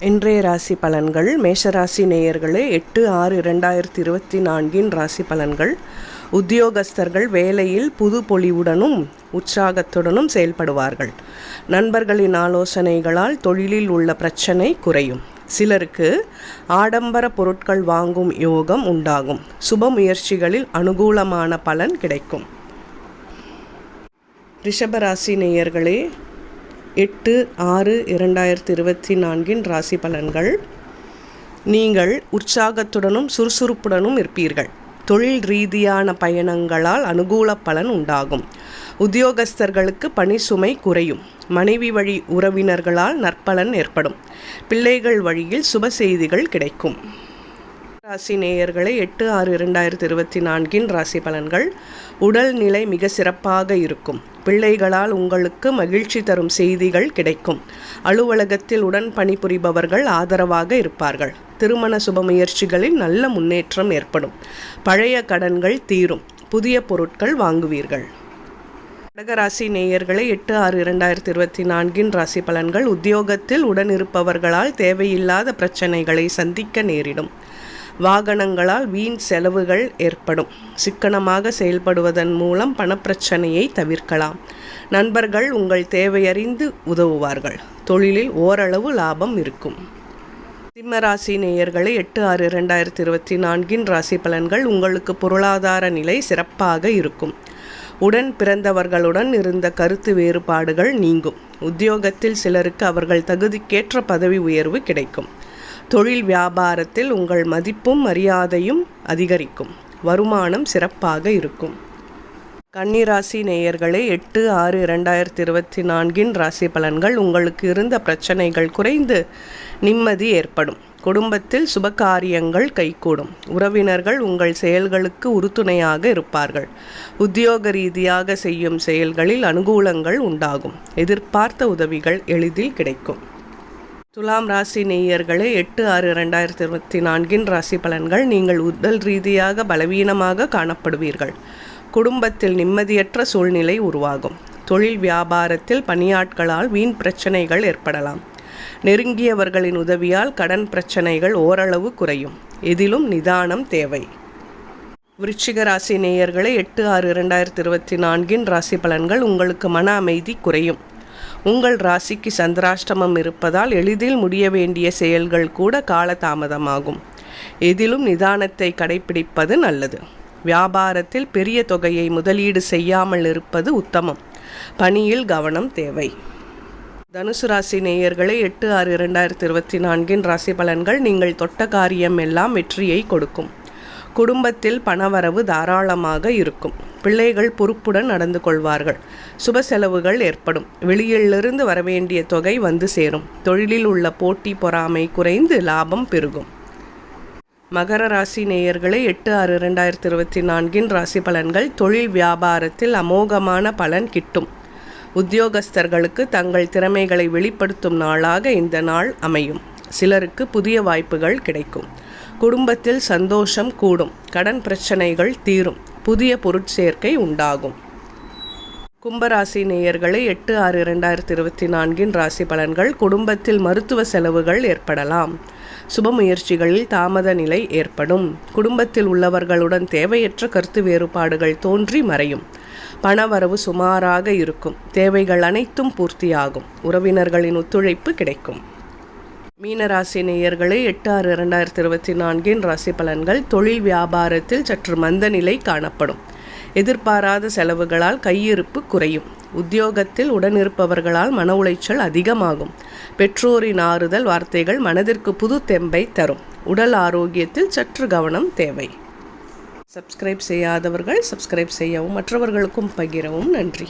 இன்றைய ராசி பலன்கள். மேஷராசி நேயர்களே எட்டு ஆறு இரண்டாயிரத்தி இருபத்தி நான்கின் ராசி பலன்கள். உத்தியோகஸ்தர்கள் வேலையில் புது பொலிவுடனும் உற்சாகத்துடனும் செயல்படுவார்கள். நண்பர்களின் ஆலோசனைகளால் தொழிலில் உள்ள பிரச்சனை குறையும். சிலருக்கு ஆடம்பர பொருட்கள் வாங்கும் யோகம் உண்டாகும். சுப முயற்சிகளில் அனுகூலமான பலன் கிடைக்கும். ரிஷபராசி நேயர்களே எட்டு ஆறு இரண்டாயிரத்தி இருபத்தி நான்கின் ராசி பலன்கள். நீங்கள் உற்சாகத்துடனும் சுறுசுறுப்புடனும் இருப்பீர்கள். தொழில் ரீதியான பயணங்களால் அனுகூல பலன் உண்டாகும். உத்தியோகஸ்தர்களுக்கு பணி சுமை குறையும். மனைவி வழி உறவினர்களால் நற்பலன் ஏற்படும். பிள்ளைகள் வழியில் சுப செய்திகள் கிடைக்கும். ராசி நேயர்களை எட்டு ஆறு இரண்டாயிரத்தி இருபத்தி நான்கின் ராசி பலன்கள் உடல்நிலை மிக சிறப்பாக இருக்கும். பிள்ளைகளால் உங்களுக்கு மகிழ்ச்சி தரும் செய்திகள் கிடைக்கும். அலுவலகத்தில் உடன் பணிபுரிபவர்கள் ஆதரவாக இருப்பார்கள். திருமண சுப முயற்சிகளில் நல்ல முன்னேற்றம் ஏற்படும். பழைய கடன்கள் தீரும். புதிய பொருட்கள் வாங்குவீர்கள். கடகராசி நேயர்களை எட்டு ஆறு இரண்டாயிரத்தி இருபத்தி நான்கின் ராசி பலன்கள் உத்தியோகத்தில் உடன் இருப்பவர்களால் தேவையில்லாத பிரச்சனைகளை சந்திக்க நேரிடும். வாகனங்களால் வீண் செலவுகள் ஏற்படும். சிக்கனமாக செயல்படுவதன் மூலம் பணப்பிரச்சனையை தவிர்க்கலாம். நண்பர்கள் உங்கள் தேவையறிந்து உதவுவார்கள். தொழிலில் ஓரளவு லாபம் இருக்கும். சிம்மராசி நேயர்களை எட்டு ஆறு இரண்டாயிரத்தி இருபத்தி நான்கின் ராசி பலன்கள் உங்களுக்கு பொருளாதார நிலை சிறப்பாக இருக்கும். உடன் பிறந்தவர்களுடன் இருந்த கருத்து வேறுபாடுகள் நீங்கும். உத்தியோகத்தில் சிலருக்கு அவர்கள் தகுதிக்கேற்ற பதவி உயர்வு கிடைக்கும். தொழில் வியாபாரத்தில் உங்கள் மதிப்பும் மரியாதையும் அதிகரிக்கும். வருமானம் சிறப்பாக இருக்கும். கன்னிராசி நேயர்களே எட்டு ஆறு இரண்டாயிரத்தி இருபத்தி நான்கின் ராசி பலன்கள் உங்களுக்கு இருந்த பிரச்சனைகள் குறைந்து நிம்மதி ஏற்படும். குடும்பத்தில் சுபகாரியங்கள் கைகூடும். உறவினர்கள் உங்கள் செயல்களுக்கு உறுதுணையாக இருப்பார்கள். உத்தியோக ரீதியாக செய்யும் செயல்களில் அனுகூலங்கள் உண்டாகும். எதிர்பார்த்த உதவிகள் எளிதில் கிடைக்கும். துலாம் ராசி நேயர்களே எட்டு ஆறு ரெண்டாயிரத்தி இருபத்தி நான்கின் ராசி பலன்கள் நீங்கள் உடல் ரீதியாக பலவீனமாக காணப்படுவீர்கள். குடும்பத்தில் நிம்மதியற்ற சூழ்நிலை உருவாகும். தொழில் வியாபாரத்தில் பணியாட்களால் வீண் பிரச்சனைகள் ஏற்படலாம். நெருங்கியவர்களின் உதவியால் கடன் பிரச்சனைகள் ஓரளவு குறையும். எதிலும் நிதானம் தேவை. விருச்சிக ராசி நேயர்களே எட்டு ஆறு இரண்டாயிரத்தி இருபத்தி நான்கின் ராசி பலன்கள் உங்களுக்கு மன அமைதி குறையும். உங்கள் ராசிக்கு சந்திராஷ்டமம் இருப்பதால் எளிதில் முடிய வேண்டிய செயல்கள் கூட காலதாமதமாகும். எதிலும் நிதானத்தை கடைபிடிப்பது நல்லது. வியாபாரத்தில் பெரிய தொகையை முதலீடு செய்யாமல் இருப்பது உத்தமம். பணியில் கவனம் தேவை. தனுசு ராசி நேயர்களே எட்டு ஆறு இரண்டாயிரத்தி இருபத்தி நான்கின் ராசி பலன்கள் நீங்கள் தொட்ட காரியம் எல்லாம் வெற்றியை கொடுக்கும். குடும்பத்தில் பணவரவு தாராளமாக இருக்கும். பிள்ளைகள் பொறுப்புடன் நடந்து கொள்வார்கள். சுப செலவுகள் ஏற்படும். வெளியிலிருந்து வரவேண்டிய தொகை வந்து சேரும். தொழிலில் உள்ள போட்டி பொறாமை குறைந்து லாபம் பெருகும். மகர ராசி நேயர்களை எட்டு ஆறு இரண்டாயிரத்தி இருபத்தி நான்கின் ராசி பலன்கள் தொழில் வியாபாரத்தில் அமோகமான பலன் கிட்டும். உத்தியோகஸ்தர்களுக்கு தங்கள் திறமைகளை வெளிப்படுத்தும் நாளாக இந்த நாள் அமையும். சிலருக்கு புதிய வாய்ப்புகள் கிடைக்கும். குடும்பத்தில் சந்தோஷம் கூடும். கடன் பிரச்சனைகள் தீரும். புதிய பொருட்சேர்க்கை உண்டாகும். கும்பராசி நேயர்களை எட்டு ஆறு இரண்டாயிரத்தி இருபத்தி நான்கின் ராசி பலன்கள் குடும்பத்தில் மருத்துவ செலவுகள் ஏற்படலாம். சுப முயற்சிகளில் தாமத நிலை ஏற்படும். குடும்பத்தில் உள்ளவர்களுடன் தேவையற்ற கருத்து வேறுபாடுகள் தோன்றி மறையும். பணவரவு சுமாராக இருக்கும். தேவைகள் அனைத்தும் பூர்த்தியாகும். உறவினர்களின் ஒத்துழைப்பு கிடைக்கும். மீனராசி நேயர்களே எட்டு ஆறு இரண்டாயிரத்தி இருபத்தி நான்கின் ராசி பலன்கள் தொழில் வியாபாரத்தில் சற்று மந்த நிலை காணப்படும். எதிர்பாராத செலவுகளால் கையிருப்பு குறையும். உத்தியோகத்தில் உடனிருப்பவர்களால் மன உளைச்சல் அதிகமாகும். பெற்றோரின் ஆறுதல் வார்த்தைகள் மனதிற்கு புது தெம்பை தரும். உடல் ஆரோக்கியத்தில் சற்று கவனம் தேவை. சப்ஸ்கிரைப் செய்யாதவர்கள் சப்ஸ்கிரைப் செய்யவும் மற்றவர்களுக்கும் பகிரவும். நன்றி.